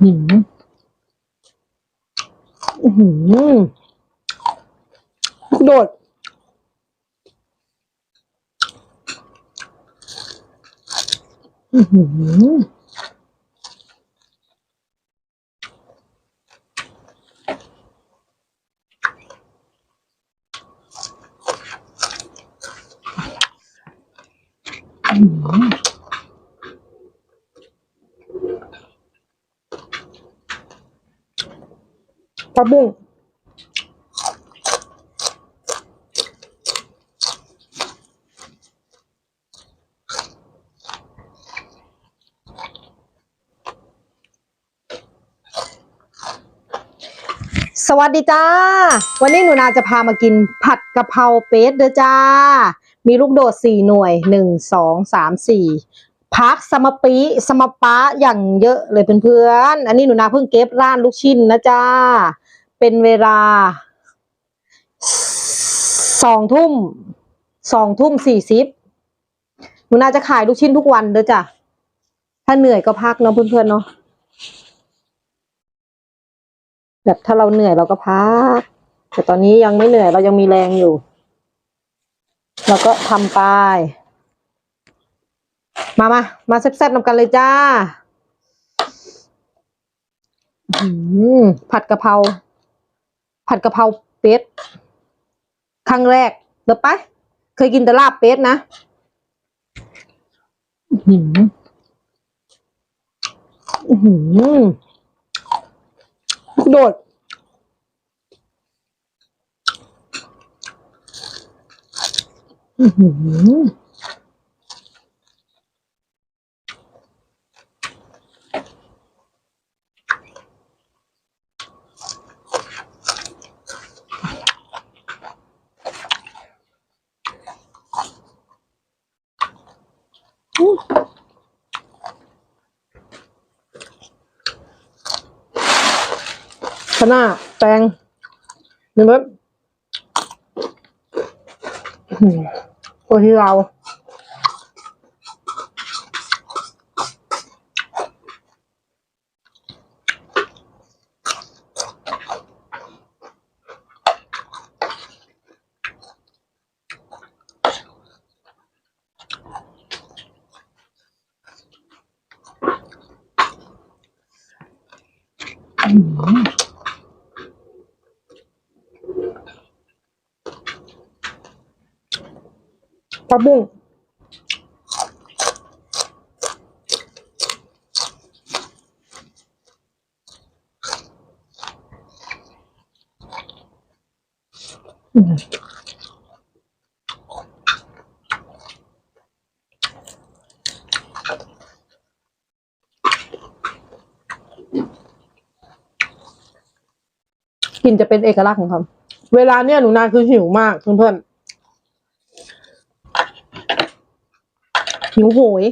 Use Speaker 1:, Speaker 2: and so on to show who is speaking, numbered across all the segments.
Speaker 1: หือฮือหือโดด อื้อหือ ผักบุ้งสวัสดีจ้า วันนี้หนูนาจะพามากินผัดกะเพราเป็ดเด้อจ้า มีลูกโดดสี่หน่วยหนึ่งสองสามสี่พักสมปีสมปะอย่างเยอะเลยเพื่อนๆ อันนี้หนูนาเพิ่งเก็บร้านลูกชิ้นนะจ้า เป็นเวลาสองทุ่มสองทุ่มสี่สิบหนูนาจะขายลูกชิ้นทุกวันเด้อจ้ะ ถ้าเหนื่อยก็พักเนาะเพื่อนๆเนาะแบบถ้าเราเหนื่อยเราก็พัก แต่ตอนนี้ยังไม่เหนื่อยเรายังมีแรงอยู่ เราก็ทำไป มามามาแซ่บๆนำกันเลยจ้าผัดกะเพรา ผัดกะเพราเป็ดครั้งแรกเดี๋ยวไปเคยกินแต่ลาบเป็ดนะหืออื้อหือโดดอื้อ หือขนาแปลงนึ่งแบบอื้อหือตัวที่เรา ผักบุ้งกลิ่นจะเป็นเอกลักษณ์ของเขาเวลาเนี้ยหนูนาคือหิวมากเพื่อนๆ หิวโหย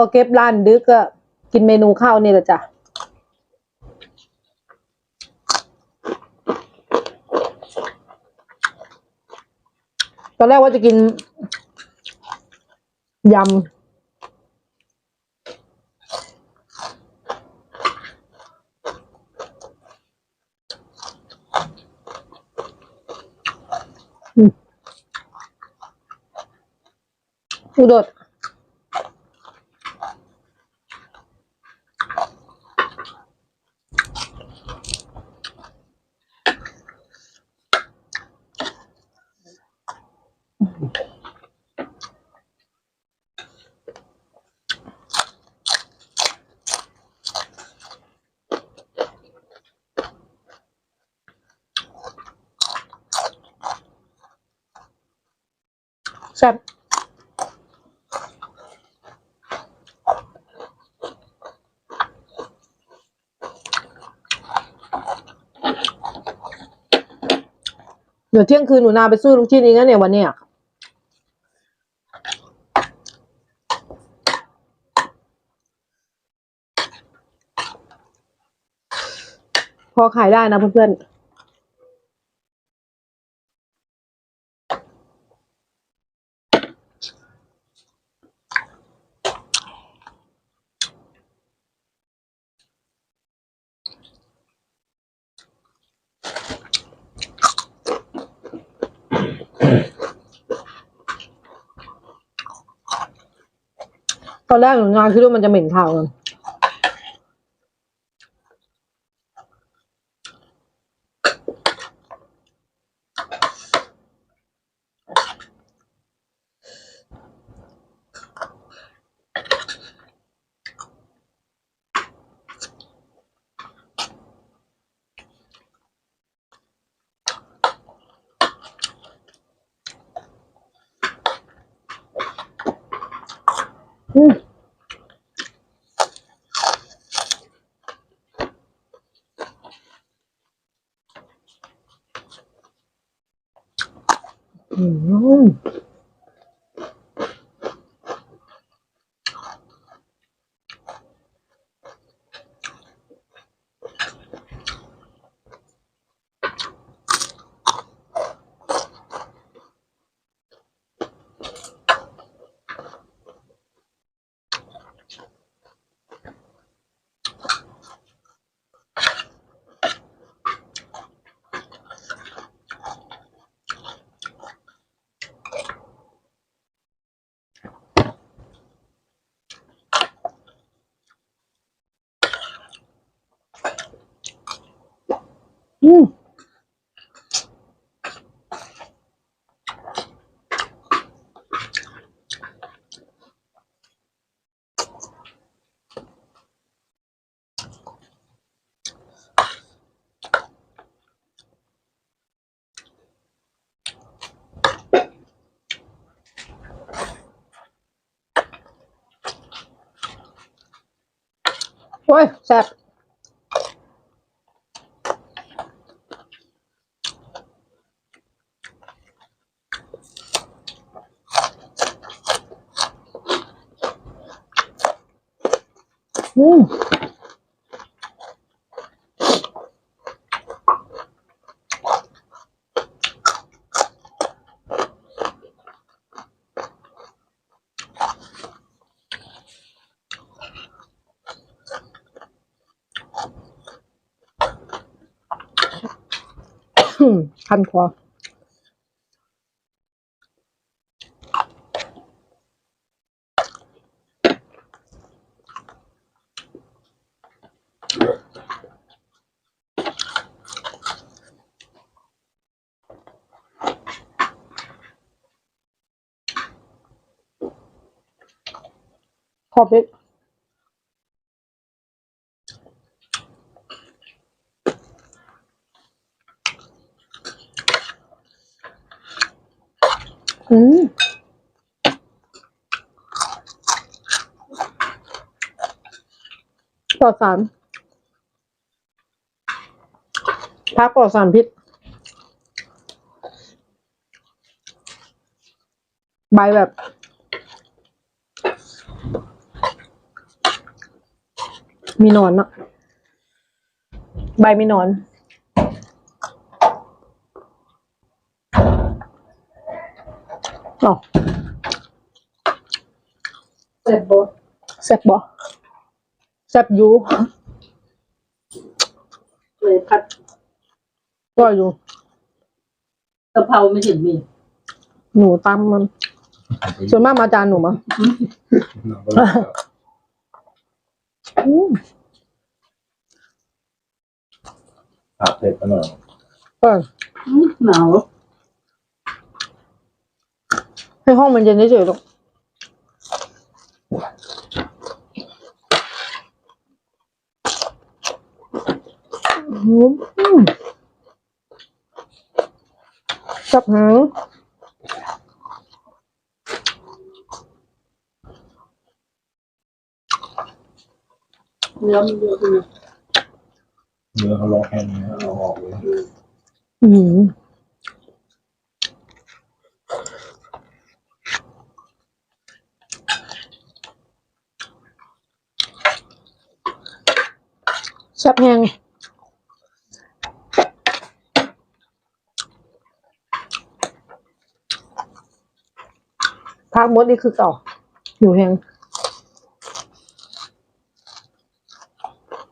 Speaker 1: อเก็บร้านดึกก็กินเมนูข้าวนี่แหละจ้ะตอนแรกว่าจะกินยำอืมอุดด อ แซ่บเดี๋ยวเที่ยงคืนหนูนาไปซื้ลูกชิ้นอีกนะเนี่ยวันเนี้ยพอขายได้นะเพื่อนๆ ตอนแรกหนูงานคิดว่ามันจะเหม็นข่าวกันอื ม โอ้ยแซ่บอืม คันคอขอบเล็กอืม ปลอดสารพักปลอดสารพิษ ใบแบบ มีหนอนอะใบมีหนอนอ๋อ
Speaker 2: เสร็จบด
Speaker 1: แซ่บบ่ แซ่บอยู่
Speaker 2: เลยผัด
Speaker 1: ก็อยู่
Speaker 2: กะเพราไม่เห็นมี
Speaker 1: หนูตามมัน ส่วนมากมาจานหนูมาอืม
Speaker 3: ผักเผ็ดไปหน่อย
Speaker 1: เออ
Speaker 2: อื้อหนาว
Speaker 1: ให้ห้องมันเย็นเฉยๆลูกอืม หอมจับหาง
Speaker 2: เนื้อมันเยอะขึ้น
Speaker 3: เนื้อเขาลอกแค่นี้เอาออกเลย
Speaker 1: อืมแซ่บแห้ง พักมดนี่คือเก่าอยู่แห้ง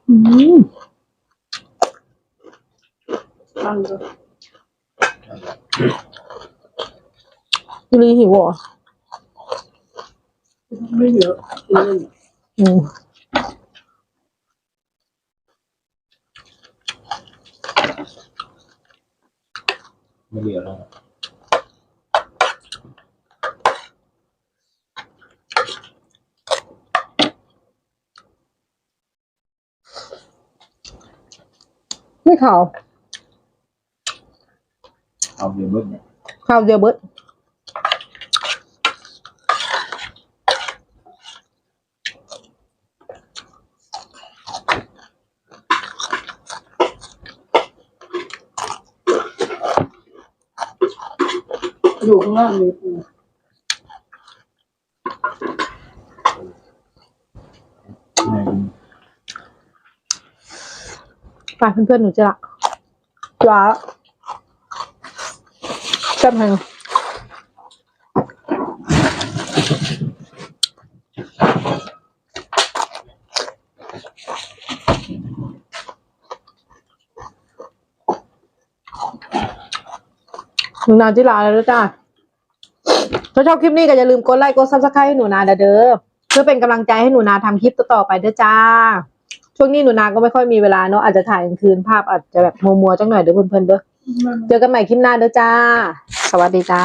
Speaker 1: อืม
Speaker 2: ตั้งก็
Speaker 1: ยูรีหิวเหรอ
Speaker 2: ไม่เยอะกินเล่น
Speaker 1: อืม
Speaker 3: ไม่เหลือแล้ว
Speaker 1: ไม่ข่าว
Speaker 3: เอาเดี๋ยวเบิ้ลเนี่ย
Speaker 1: ข่าวเดียวเบิด嗯
Speaker 2: อยู่ข้างล่างมีปู
Speaker 3: แม่ง
Speaker 1: ฝากเพื่อนๆหนูจะละจ้าแซ่บแห้งหนูนาที่ลาแล้วจ้าถ้าชอบคลิปนี้ก็อย่าลืมกดไลค์กดซับสไครต์ให้หนูนาเด้อเพื่อเป็นกำลังใจให้หนูนาทำคลิปต่อๆไปเด้อจ้า ช่วงนี้หนูนาก็ไม่ค่อยมีเวลาเนาะอาจจะถ่ายกลางคืนภาพอาจจะแบบมัวๆจังหน่อยเด้อเพื่อนๆเด้อเจอกันใหม่คลิปหน้าเด้อจ้า สวัสดีจ้า